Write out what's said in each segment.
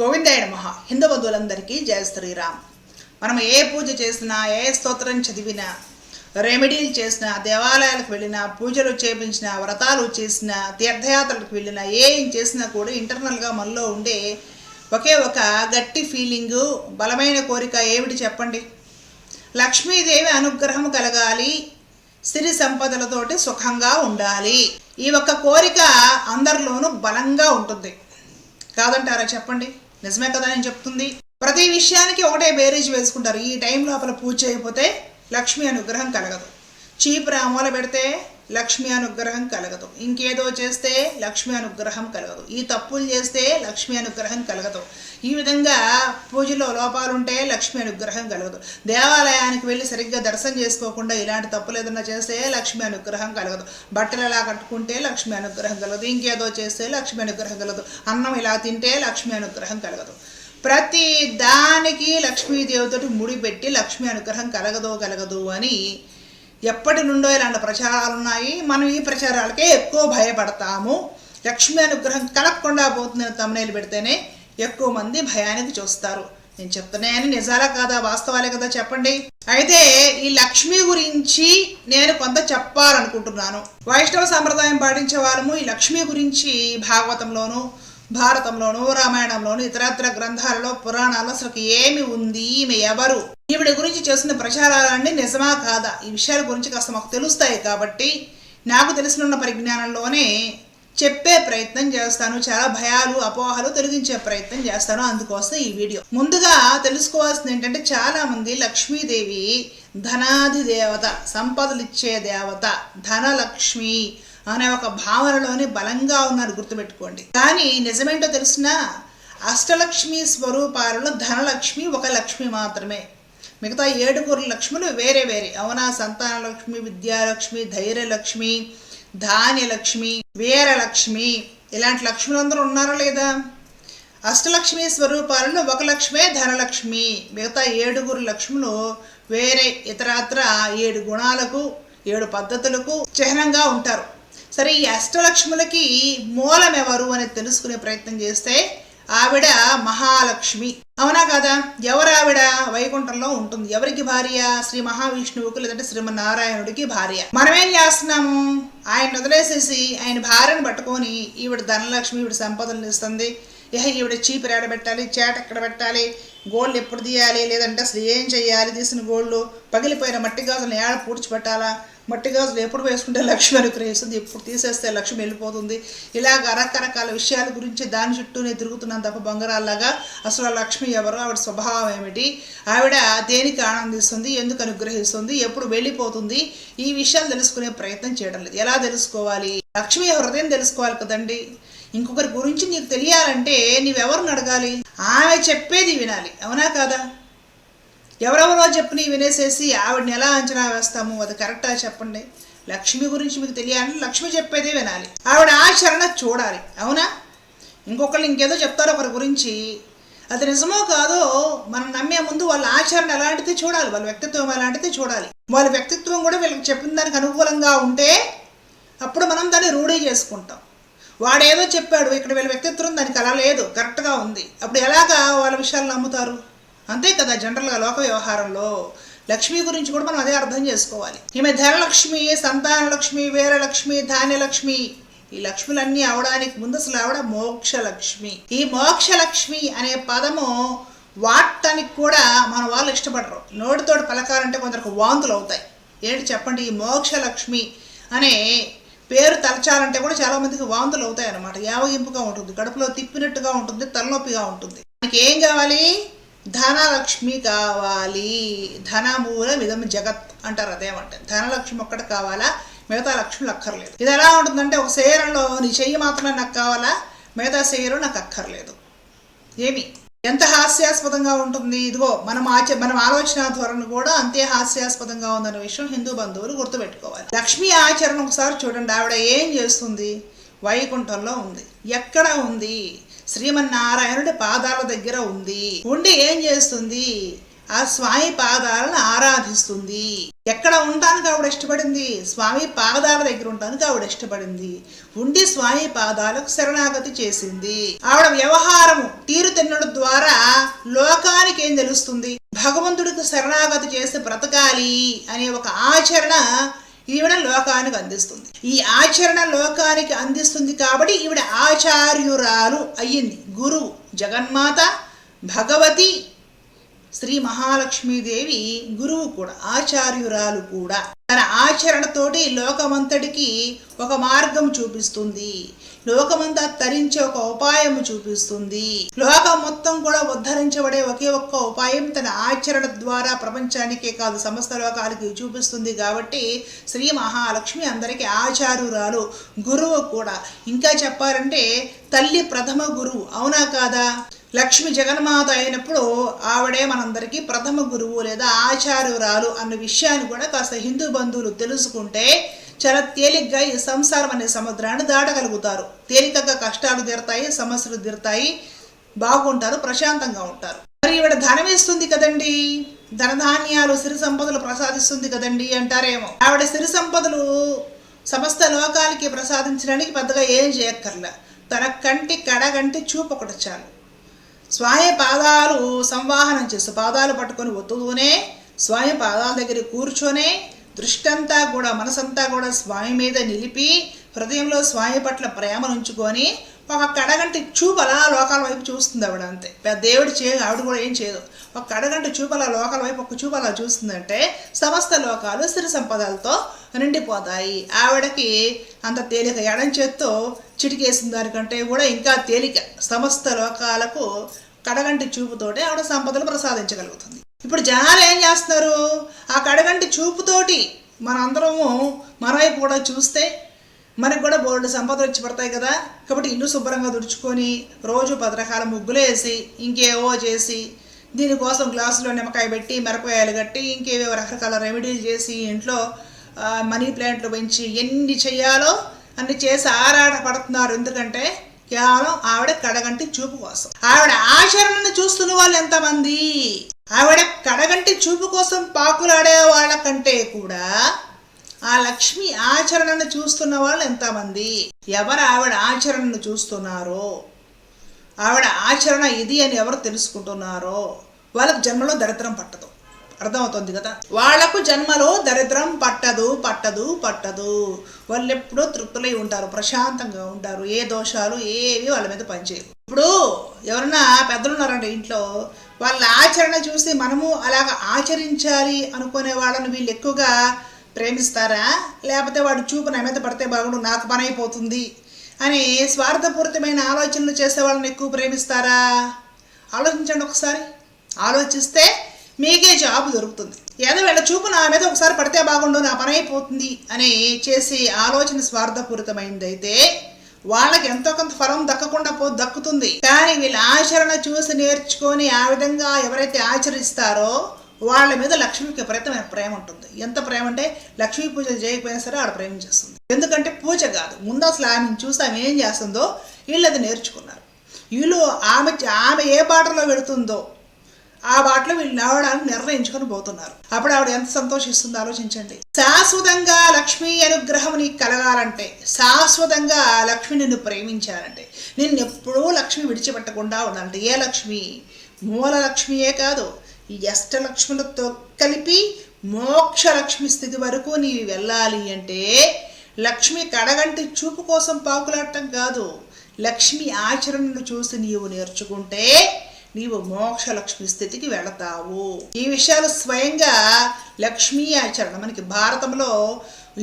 గోవిందాయ నమ. హిందూ బంధువులందరికీ జయ శ్రీరామ్. మనం ఏ పూజ చేసినా ఏ స్తోత్రం చదివినా రెమెడీలు చేసినా దేవాలయాలకు వెళ్ళినా పూజలు చేపించినా వ్రతాలు చేసినా తీర్థయాత్రలకు వెళ్ళినా ఏం చేసినా కూడా ఇంటర్నల్గా మనలో ఉండే ఒకే ఒక గట్టి ఫీలింగు బలమైన కోరిక ఏమిటి చెప్పండి? లక్ష్మీదేవి అనుగ్రహం కలగాలి సిరి సంపదలతోటి సుఖంగా ఉండాలి. ఈ ఒక్క కోరిక అందరిలోనూ బలంగా ఉంటుంది. కాదంటారా చెప్పండి? నిజమే కదా నేను చెప్తుంది? ప్రతి విషయానికి ఒకటే బేరీజ్ వేసుకుంటారు. ఈ టైం లోపల పూజ చేయకపోతే లక్ష్మి అనుగ్రహం కలగదు. చీప్ అమూల పెడితే లక్ష్మీ అనుగ్రహం కలగదు. ఇంకేదో చేస్తే లక్ష్మి అనుగ్రహం కలగదు. ఈ తప్పులు చేస్తే లక్ష్మి అనుగ్రహం కలగదు. ఈ విధంగా పూజలో లోపాలుంటే లక్ష్మి అనుగ్రహం కలగదు. దేవాలయానికి వెళ్ళి సరిగ్గా దర్శనం చేసుకోకుండా ఇలాంటి తప్పులు ఏదైనా చేస్తే లక్ష్మి అనుగ్రహం కలగదు. బట్టలు ఎలా కట్టుకుంటే లక్ష్మి అనుగ్రహం కలగదు. ఇంకేదో చేస్తే లక్ష్మి అనుగ్రహం కలగదు. అన్నం ఇలా తింటే లక్ష్మి అనుగ్రహం కలగదు. ప్రతి దానికి లక్ష్మీదేవితోటి ముడిపెట్టి లక్ష్మీ అనుగ్రహం కలగదు కలగదు అని ఎప్పటి నుండో ఇలాంటి ప్రచారాలు ఉన్నాయి. మనం ఈ ప్రచారాలకే ఎక్కువ భయపడతాము. లక్ష్మీ అనుగ్రహం కలగకుండా పోతుందని తమ్నేలు పెడితేనే ఎక్కువ మంది భయానికి చూస్తారు. నేను చెప్తున్నాయని నిజాలా కాదా? వాస్తవాలే కదా చెప్పండి. అయితే ఈ లక్ష్మి గురించి నేను కొంత చెప్పాలనుకుంటున్నాను. వైష్ణవ సంప్రదాయం పాటించే వాళ్ళము ఈ లక్ష్మి గురించి భాగవతంలోను భారతంలోను రామాయణంలోను ఇతరత్ర గ్రంథాలలో పురాణాల్లో అసలు ఏమి ఉంది ఈమె ఎవరు? ఈవిడ గురించి చేస్తున్న ప్రచారాలన్నీ నిజమా కాదా? ఈ విషయాల గురించి కాస్త మాకు తెలుస్తాయి కాబట్టి నాకు తెలిసిన పరిజ్ఞానంలోనే చెప్పే ప్రయత్నం చేస్తాను. చాలా భయాలు అపోహలు తొలగించే ప్రయత్నం చేస్తాను అందుకోసం ఈ వీడియో. ముందుగా తెలుసుకోవాల్సింది ఏంటంటే చాలా మంది లక్ష్మీదేవి ధనాధి దేవత సంపదలు ఇచ్చే దేవత ధనలక్ష్మి అనే ఒక భావనలోనే బలంగా ఉన్నారు గుర్తుపెట్టుకోండి. కానీ నిజమేంటో తెలిసిన అష్టలక్ష్మి స్వరూపాలలో ధనలక్ష్మి ఒక లక్ష్మి మాత్రమే. మిగతా ఏడుగురు లక్ష్ములు వేరే వేరే. అవునా సంతానలక్ష్మి విద్యాలక్ష్మి ధైర్యలక్ష్మి ధాన్యలక్ష్మి వీరలక్ష్మి. ఇలాంటి లక్ష్ములందరూ ఉన్నారా లేదా? అష్టలక్ష్మి స్వరూపాలలో ఒక లక్ష్మే ధనలక్ష్మి. మిగతా ఏడుగురు లక్ష్ములు వేరే ఇతరత్ర ఏడు గుణాలకు ఏడు పద్ధతులకు చిహ్నంగా ఉంటారు. సరే ఈ అష్టలక్ష్ములకి మూలం ఎవరు అని తెలుసుకునే ప్రయత్నం చేస్తే ఆవిడ మహాలక్ష్మి. అవునా కదా? ఎవరు ఆవిడ? వైకుంఠంలో ఉంటుంది. ఎవరికి భార్య? శ్రీ మహావిష్ణువుకు లేదంటే శ్రీమన్నారాయణుడికి భార్య. మనమేం చేస్తున్నాము? ఆయన వదిలేసేసి ఆయన భార్యను పట్టుకొని ఈవిడ ధనలక్ష్మి ఈవిడ సంపదలు ఇస్తుంది. ఇహ ఈవిడ చీపురు ఎక్కడ పెట్టాలి? చేట ఎక్కడ పెట్టాలి? గోళ్ళు ఎప్పుడు తీయాలి? లేదంటే అసలు ఏం చేయాలి? తీసిన గోళ్ళు పగిలిపోయిన మట్టి గాజులను ఏడ పూడ్చిపెట్టాలా మట్టి గాజులు ఎప్పుడు వేసుకుంటే లక్ష్మి అనుగ్రహిస్తుంది ఎప్పుడు తీసేస్తే లక్ష్మి వెళ్ళిపోతుంది. ఇలాగ రకరకాల విషయాల గురించి దాని చుట్టూనే తిరుగుతున్నాను తప్ప బంగారాల్లాగా అసలు ఆ లక్ష్మి ఎవరు ఆవిడ స్వభావం ఏమిటి? ఆవిడ దేనికి ఆనందిస్తుంది ఎందుకు అనుగ్రహిస్తుంది ఎప్పుడు వెళ్ళిపోతుంది? ఈ విషయాలు తెలుసుకునే ప్రయత్నం చేయడం లేదు. ఎలా తెలుసుకోవాలి? లక్ష్మి హృదయం తెలుసుకోవాలి కదండి. ఇంకొకరి గురించి నీకు తెలియాలంటే నీవెవరిని అడగాలి? ఆమె చెప్పేది వినాలి. అవునా కాదా? ఎవరెవరో చెప్పి వినేసేసి ఆవిడని ఎలా అంచనా వేస్తాము? అది కరెక్టా చెప్పండి. లక్ష్మి గురించి మీకు తెలియాలంటే లక్ష్మి చెప్పేదే వినాలి. ఆవిడ ఆచరణ చూడాలి. అవునా? ఇంకొకళ్ళు ఇంకేదో చెప్తారు ఒకరి గురించి. అది నిజమో కాదో మనం నమ్మే ముందు వాళ్ళ ఆచరణ ఎలాంటిది చూడాలి. వాళ్ళ వ్యక్తిత్వం ఎలాంటిది చూడాలి. వాళ్ళ వ్యక్తిత్వం కూడా వీళ్ళకి చెప్పిన దానికి అనుకూలంగా ఉంటే అప్పుడు మనం దాన్ని రూఢీ చేసుకుంటాం. వాడేదో చెప్పాడు ఇక్కడ వీళ్ళ వ్యక్తిత్వం దానికి అలా లేదు కరెక్ట్గా ఉంది. అప్పుడు ఎలాగా వాళ్ళ విషయాలు నమ్ముతారు? అంతే కదా జనరల్గా లోక వ్యవహారంలో లక్ష్మి గురించి కూడా మనం అదే అర్థం చేసుకోవాలి. ఈమె ధనలక్ష్మి సంతానలక్ష్మి వీరలక్ష్మి ధాన్యలక్ష్మి. ఈ లక్ష్ములన్నీ అవడానికి ముందు అసలు ఆవిడ మోక్షలక్ష్మి. ఈ మోక్షలక్ష్మి అనే పదము వాడటానికి కూడా మన వాళ్ళు ఇష్టపడరు. నోటితోటి పలకాలంటే కొందరికి వాంతులు అవుతాయి. ఏంటి చెప్పండి? ఈ మోక్షలక్ష్మి అనే పేరు తలచాలంటే కూడా చాలా మందికి వాంతులు అవుతాయి అన్నమాట యావగింపుగా ఉంటుంది. కడుపులో తిప్పినట్టుగా ఉంటుంది తలనొప్పిగా ఉంటుంది. మనకి ఏం కావాలి? ధనలక్ష్మి కావాలి. ధనమూల విధం జగత్ అంటారు అదేమంటే ధనలక్ష్మి ఒక్కటి కావాలా? మిగతా లక్ష్ములు అక్కర్లేదు. ఇది ఎలా ఉంటుందంటే ఒక శరీరంలో నీ చెయ్యి మాత్రమే నాకు కావాలా? మిగతా శరీరం నాకు అక్కర్లేదు. ఏమి? ఎంత హాస్యాస్పదంగా ఉంటుంది. ఇదిగో మనం ఆచ మనం ఆలోచన ధోరణి కూడా అంతే హాస్యాస్పదంగా ఉందన్న విషయం హిందూ బంధువులు గుర్తుపెట్టుకోవాలి. లక్ష్మీ ఆచరణ ఒకసారి చూడండి. ఆవిడ ఏం చేస్తుంది? వైకుంఠంలో ఉంది. ఎక్కడ ఉంది? శ్రీమన్నారాయణుడి పాదాల దగ్గర ఉంది. ఉండి ఏం చేస్తుంది? ఆ స్వామి పాదాలను ఆరాధిస్తుంది. ఎక్కడ ఉండటానికి ఆవిడ ఇష్టపడింది? స్వామి పాదాల దగ్గర ఉండటానికి ఆవిడ ఇష్టపడింది. ఉండి స్వామి పాదాలకు శరణాగతి చేసింది. ఆవిడ వ్యవహారము తీరు ద్వారా లోకానికి ఏం తెలుస్తుంది? భగవంతుడికి శరణాగతి చేసి బ్రతకాలి అనే ఒక ఆచరణ ఈవిడ లోకానికి అందిస్తుంది. ఈ ఆచరణ లోకానికి అందిస్తుంది కాబట్టి ఈవిడ ఆచార్యురాలు అయ్యింది. గురువు జగన్మాత భగవతి శ్రీ మహాలక్ష్మీదేవి గురువు కూడా ఆచార్యురాలు కూడా. తన ఆచరణతోటి లోకమంతటికి ఒక మార్గం చూపిస్తుంది. లోకమంతా తరించే ఒక ఉపాయం చూపిస్తుంది. లోకం మొత్తం కూడా ఉద్ధరించబడే ఒకే ఒక్క ఉపాయం తన ఆచరణ ద్వారా ప్రపంచానికే కాదు సమస్త లోకాలకి చూపిస్తుంది కాబట్టి శ్రీ మహాలక్ష్మి అందరికీ ఆచార్యురాలు గురువు కూడా. ఇంకా చెప్పాలంటే తల్లి ప్రథమ గురువు అవునా కాదా? లక్ష్మి జగన్మాత అయినప్పుడు ఆవిడే మనందరికీ ప్రథమ గురువు లేదా ఆచార్యురాలు అన్న విషయాన్ని కూడా కాస్త హిందూ బంధువులు తెలుసుకుంటే చాలా తేలిగ్గా ఈ సంసారం అనే సముద్రాన్ని దాటగలుగుతారు. తేలికగా కష్టాలు తీరుతాయి సమస్యలు తీరుతాయి బాగుంటారు ప్రశాంతంగా ఉంటారు. మరి ఈవిడ ధనం ఇస్తుంది కదండి? ధనధాన్యాలు సిరి సంపదలు ప్రసాదిస్తుంది కదండి అంటారేమో. ఆవిడ సిరి సంపదలు సమస్త లోకాలకి ప్రసాదించడానికి పెద్దగా ఏం చేయక్కర్లే. తన కంటి కడగంటి చూపు ఒకటి చాలు. స్వామి పాదాలు సంవాహనం చేస్తూ పాదాలు పట్టుకొని ఒత్తుతూనే స్వామి పాదాల దగ్గర కూర్చొనే దృష్టంతా కూడా మనసంతా కూడా స్వామి మీద నిలిపి హృదయంలో స్వామి పట్ల ప్రేమను ఉంచుకొని ఒక కడగంటి చూపు అలా లోకాల వైపు చూస్తుంది ఆవిడ అంతే. పెద్ద దేవుడు చేయదు ఆవిడ కూడా ఏం చేయదు. ఒక అడగంట చూపల లోకాల వైపు ఒక చూపలా చూస్తుందంటే సమస్త లోకాలు సిరి సంపదలతో నిండిపోతాయి. ఆవిడకి అంత తేలిక ఎడం చేత్తో చిటికేసిన దానికంటే కూడా ఇంకా తేలిక సమస్త లోకాలకు కడగంటి చూపుతోటి ఆవిడ సంపదలు ప్రసాదించగలుగుతుంది. ఇప్పుడు జనాలు ఏం చేస్తున్నారు? ఆ కడగంటి చూపుతోటి మనందరము మనవైపు కూడా చూస్తే మనకు కూడా బోర్డు సంపదలు వచ్చి పడతాయి కదా. కాబట్టి ఇల్లు శుభ్రంగా తుడుచుకొని రోజు పది రకాల ముగ్గులు వేసి ఇంకేవో చేసి దీనికోసం గ్లాసులో నిమ్మకాయ పెట్టి మిరపకాయలు కట్టి ఇంకేవో రకరకాల రెమెడీలు చేసి ఇంట్లో మనీ ప్లాంట్లు పెంచి ఎన్ని చేయాలో అన్ని చేసి ఆరాట పడుతున్నారు. ఎందుకంటే కేవలం ఆవిడ కడగంటి చూపు కోసం. ఆవిడ ఆచరణను చూస్తున్న వాళ్ళు ఎంతమంది? ఆవిడ కడగంటి చూపు కోసం పాకులాడే వాళ్ళ కంటే కూడా ఆ లక్ష్మి ఆచరణను చూస్తున్న వాళ్ళు ఎంతమంది? ఎవరు ఆవిడ ఆచరణను చూస్తున్నారో? ఆవిడ ఆచరణ ఇది అని ఎవరు తెలుసుకుంటున్నారో? వాళ్ళకు జన్మలో దరిద్రం పట్టదు. అర్థమవుతుంది కదా? వాళ్ళకు జన్మలో దరిద్రం పట్టదు పట్టదు పట్టదు. వాళ్ళు ఎప్పుడూ తృప్తులై ఉంటారు ప్రశాంతంగా ఉంటారు. ఏ దోషాలు ఏవి వాళ్ళ మీద పనిచేయవు. ఇప్పుడు ఎవరన్నా పెద్దలు ఉన్నారంటే ఇంట్లో వాళ్ళ ఆచరణ చూసి మనము అలాగ ఆచరించాలి అనుకునే వాళ్ళని వీళ్ళు ఎక్కువగా ప్రేమిస్తారా? లేకపోతే వాడు చూపు నా మీద పడితే బాగుండు నాకు పని అయిపోతుంది అని స్వార్థపూరితమైన ఆలోచనలు చేసే వాళ్ళని ఎక్కువ ప్రేమిస్తారా? ఆలోచించండి ఒకసారి. ఆలోచిస్తే మీకే జాబ్ దొరుకుతుంది. ఏదో వీళ్ళ చూపు నా మీద ఒకసారి పడితే బాగుండు నా పని అయిపోతుంది అని చేసి ఆలోచన స్వార్థపూరితమైందైతే వాళ్ళకి ఎంతో కొంత ఫలం దక్కకుండా పో దక్కుతుంది. కానీ వీళ్ళ ఆచరణ చూసి నేర్చుకొని ఆ విధంగా ఎవరైతే ఆచరిస్తారో వాళ్ళ మీద లక్ష్మికి విపరీతమైన ప్రేమ ఉంటుంది. ఎంత ప్రేమ అంటే లక్ష్మీ పూజ చేయకపోయినా సరే ఆడ ప్రేమించేస్తుంది. ఎందుకంటే పూజ కాదు. ముందు అసలు ఆమెను చూసి ఆమె ఏం చేస్తుందో వీళ్ళు అది నేర్చుకున్నారు. వీళ్ళు ఆమె ఆమె ఏ బాటలో వెళుతుందో ఆ బాటలో వీళ్ళు నడవడానికి నిర్ణయించుకొని పోతున్నారు. అప్పుడు ఆవిడ ఎంత సంతోషిస్తుందో ఆలోచించండి. శాశ్వతంగా లక్ష్మీ అనుగ్రహం నీకు కలగాలంటే శాశ్వతంగా లక్ష్మి నిన్ను ప్రేమించాలంటే నిన్ను ఎప్పుడూ లక్ష్మి విడిచిపెట్టకుండా ఉండాలంటే ఏ లక్ష్మి? మూల లక్ష్మియే కాదు అష్టలక్ష్ములతో కలిపి మోక్ష లక్ష్మి స్థితి వరకు నీవు వెళ్ళాలి అంటే లక్ష్మి కడగంటి చూపు కోసం పాకులాడటం కాదు లక్ష్మి ఆచరణను చూసి నీవు నేర్చుకుంటే నీవు మోక్ష లక్ష్మి స్థితికి వెళతావు. ఈ విషయాలు స్వయంగా లక్ష్మీ ఆచరణ మనకి భారతంలో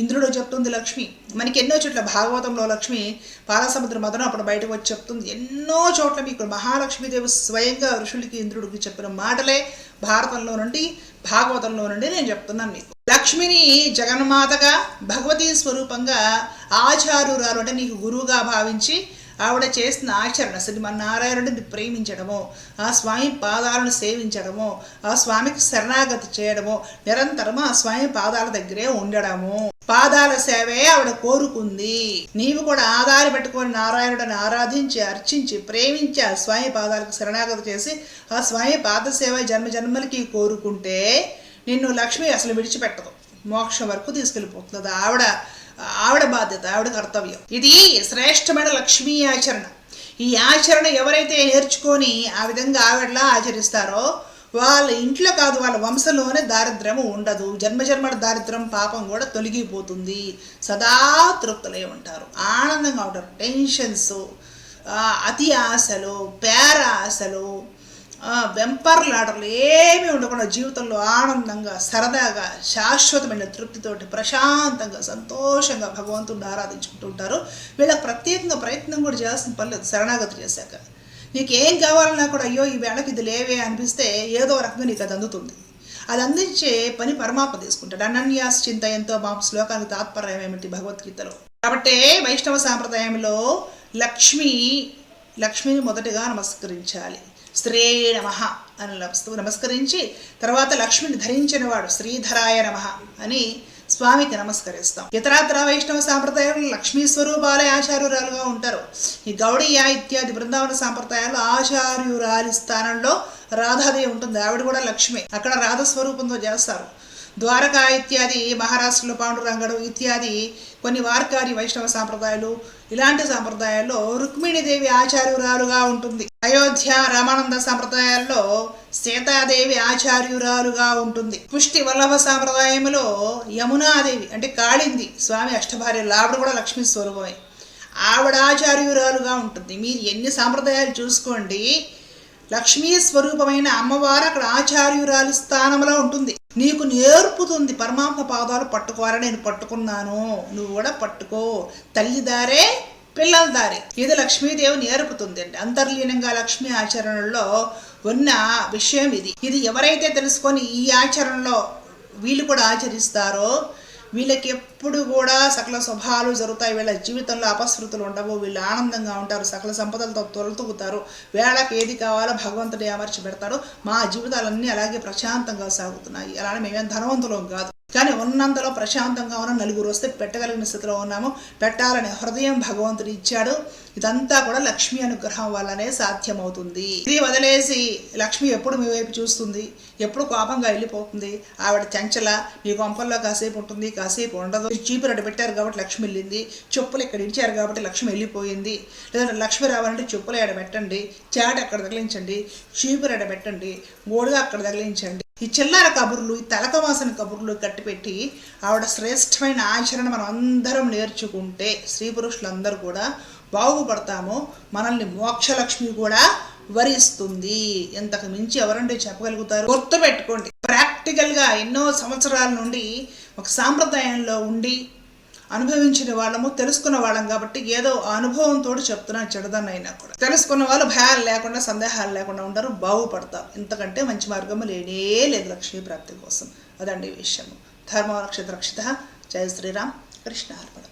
ఇంద్రుడు చెప్తుంది లక్ష్మి. మనకి ఎన్నో చోట్ల భాగవతంలో లక్ష్మి పాలసముద్ర మదనం అప్పుడు బయటకు వచ్చి చెప్తుంది. ఎన్నో చోట్ల మీకు మహాలక్ష్మీదేవి స్వయంగా ఋషులకి ఇంద్రుడికి చెప్పిన మాటలే భారతంలో నుండి భాగవతంలో నుండి నేను చెప్తున్నాను మీకు. లక్ష్మిని జగన్మాతగా భగవతీ స్వరూపంగా ఆచారురాలు అంటే నీకు గురువుగా భావించి ఆవిడ చేసిన ఆచరణ శ్రీమన్నారాయణుడిని ప్రేమించడము ఆ స్వామి పాదాలను సేవించడము ఆ స్వామికి శరణాగతి చేయడము నిరంతరము ఆ స్వామి పాదాల దగ్గరే ఉండడము. పాదాల సేవే ఆవిడ కోరుకుంది. నీవు కూడా ఆధారి పెట్టుకొని నారాయణుడిని ఆరాధించి అర్చించి ప్రేమించి ఆ స్వామి పాదాలకు శరణాగతి చేసి ఆ స్వామి పాద సేవ జన్మ జన్మలకి కోరుకుంటే నిన్ను లక్ష్మి అసలు విడిచిపెట్టదు. మోక్షం వరకు తీసుకెళ్ళిపోతుంది. ఆవిడ ఆవిడ బాధ్యత ఆవిడ కర్తవ్యం. ఇది శ్రేష్టమైన లక్ష్మీ ఆచరణ. ఈ ఆచరణ ఎవరైతే నేర్చుకొని ఆ విధంగా ఆవిడలా ఆచరిస్తారో వాళ్ళ ఇంట్లో కాదు వాళ్ళ వంశంలోనే దారిద్ర్యము ఉండదు. జన్మజన్మల దారిద్ర్యం పాపం కూడా తొలగిపోతుంది. సదా తృప్తులై ఉంటారు. ఆనందంగా ఉంటారు. టెన్షన్స్ అతి ఆశలు పేర ఆశలు ఆ, ఏమీ ఉండకుండా జీవితంలో ఆనందంగా సరదాగా శాశ్వతమైన తృప్తితోటి ప్రశాంతంగా సంతోషంగా భగవంతుడిని ఆరాధించుకుంటూ ఉంటారు. వీళ్ళకి ప్రత్యేకంగా ప్రయత్నం కూడా చేయాల్సిన పని లేదు శరణాగతి చేశాక. నీకు ఏం కావాలన్నా కూడా అయ్యో ఈ వేళకి ఇది లేవే అనిపిస్తే ఏదో రకంగా నీకు అది అందుతుంది. అది అందించే పని పరమాత్మ తీసుకుంటాడు. అనన్యాస్ చింతయంతో మా శ్లోకానికి తాత్పర్యం ఏమిటి భగవద్గీతలో? కాబట్టి వైష్ణవ సాంప్రదాయంలో లక్ష్మి లక్ష్మిని మొదటగా నమస్కరించాలి. శ్రీ నమ అని నమస్కరించి తర్వాత లక్ష్మిని ధరించిన వాడు శ్రీధరాయ నమ అని స్వామికి నమస్కరిస్తాం. ఇతరాత్ర వైష్ణవ సాంప్రదాయాలు లక్ష్మీ స్వరూపాలే ఆచార్యురాలుగా ఉంటారు. ఈ గౌడీయ ఇత్యాది బృందావన సాంప్రదాయాలు ఆచార్యురాలి స్థానంలో రాధాదేవి ఉంటుంది. ఆవిడ కూడా లక్ష్మి. అక్కడ రాధ స్వరూపంతో చేస్తారు ద్వారకా ఇత్యాది మహారాష్ట్రలో పాండురంగడు ఇత్యాది కొన్ని వార్కారి వైష్ణవ సాంప్రదాయాలు ఇలాంటి సాంప్రదాయాల్లో రుక్మిణీదేవి ఆచార్యురాలుగా ఉంటుంది. అయోధ్య రామానంద సాంప్రదాయాల్లో సీతాదేవి ఆచార్యురాలుగా ఉంటుంది. పుష్టి వల్లభ సాంప్రదాయంలో యమునాదేవి అంటే కాళింది స్వామి అష్టభార్యలు ఆవిడ కూడా లక్ష్మీ స్వరూపమే. ఆవిడ ఆచార్యురాలుగా ఉంటుంది. మీరు ఎన్ని సాంప్రదాయాలు చూసుకోండి లక్ష్మీ స్వరూపమైన అమ్మవారు అక్కడ ఆచార్యురాలు స్థానంలో ఉంటుంది. నీకు నేర్పుతుంది పరమాత్మ పాదాలు పట్టుకోవాలని నేను పట్టుకున్నాను. నువ్వు కూడా పట్టుకో. తల్లి దారే పిల్లల దారి. ఇది లక్ష్మీదేవి నేర్పుతుంది అండి అంతర్లీనంగా లక్ష్మీ ఆచరణలో ఉన్న విషయం ఇది. ఇది ఎవరైతే తెలుసుకొని ఈ ఆచరణలో వీళ్ళు కూడా ఆచరిస్తారో వీళ్ళకి ఎప్పుడు కూడా సకల శుభాలు జరుగుతాయి. వీళ్ళ జీవితంలో అపశృతులు ఉండవు. వీళ్ళు ఆనందంగా ఉంటారు. సకల సంపదలతో తొలతూగుతారు. వేళకి ఏది కావాలో భగవంతుడే అమర్చి పెడతాడు. మా జీవితాలన్నీ అలాగే ప్రశాంతంగా సాగుతున్నాయి. అలానే మేమేం ధనవంతులం కాదు. కానీ ఉన్నంతలో ప్రశాంతంగా ఉన్న నలుగురు వస్తే పెట్టగలిగిన స్థితిలో ఉన్నాము. పెట్టాలనే హృదయం భగవంతుడు ఇచ్చాడు. ఇదంతా కూడా లక్ష్మీ అనుగ్రహం వల్లనే సాధ్యమవుతుంది. ఇది వదిలేసి లక్ష్మి ఎప్పుడు మీ వైపు చూస్తుంది? ఎప్పుడు కోపంగా వెళ్ళిపోతుంది? ఆవిడ చంచల మీ కొంపల్లో కాసేపు ఉంటుంది. కాసేపు ఉండదు. చీపురు అడ్డు పెట్టారు కాబట్టి లక్ష్మి వెళ్ళింది. చెప్పులు ఇక్కడ ఇచ్చారు కాబట్టి లక్ష్మి వెళ్ళిపోయింది. లేదంటే లక్ష్మి రావాలంటే చెప్పులు ఎడ పెట్టండి? చాట అక్కడ తగిలించండి. చీపురు ఎడ పెట్టండి. గోడుగా అక్కడ తగిలించండి. ఈ చిల్లర కబుర్లు ఈ తలకవాసన కబుర్లు కట్టిపెట్టి ఆవిడ శ్రేష్టమైన ఆచరణ మనం అందరం నేర్చుకుంటే స్త్రీ పురుషులందరూ కూడా బాగుపడతాము మనల్ని మోక్షలక్ష్మి కూడా వరిస్తుంది. ఇంతకు మించి ఎవరంటే చెప్పగలుగుతారు? గుర్తు పెట్టుకోండి ప్రాక్టికల్గా ఎన్నో సంవత్సరాల నుండి ఒక సాంప్రదాయంలో ఉండి అనుభవించిన వాళ్ళము తెలుసుకున్న వాళ్ళం కాబట్టి ఏదో ఆ అనుభవంతో చెప్తున్నాను చెడదన్నైనా కూడా. తెలుసుకున్న వాళ్ళు భయాలు లేకుండా సందేహాలు లేకుండా ఉంటారు బాగుపడతారు. ఇంతకంటే మంచి మార్గము లేనే లేదు లక్ష్మీ ప్రాప్తి కోసం. అదండి విషయము. ధర్మ రక్షిత రక్షిత జయ శ్రీరామ్. కృష్ణ అర్పణ.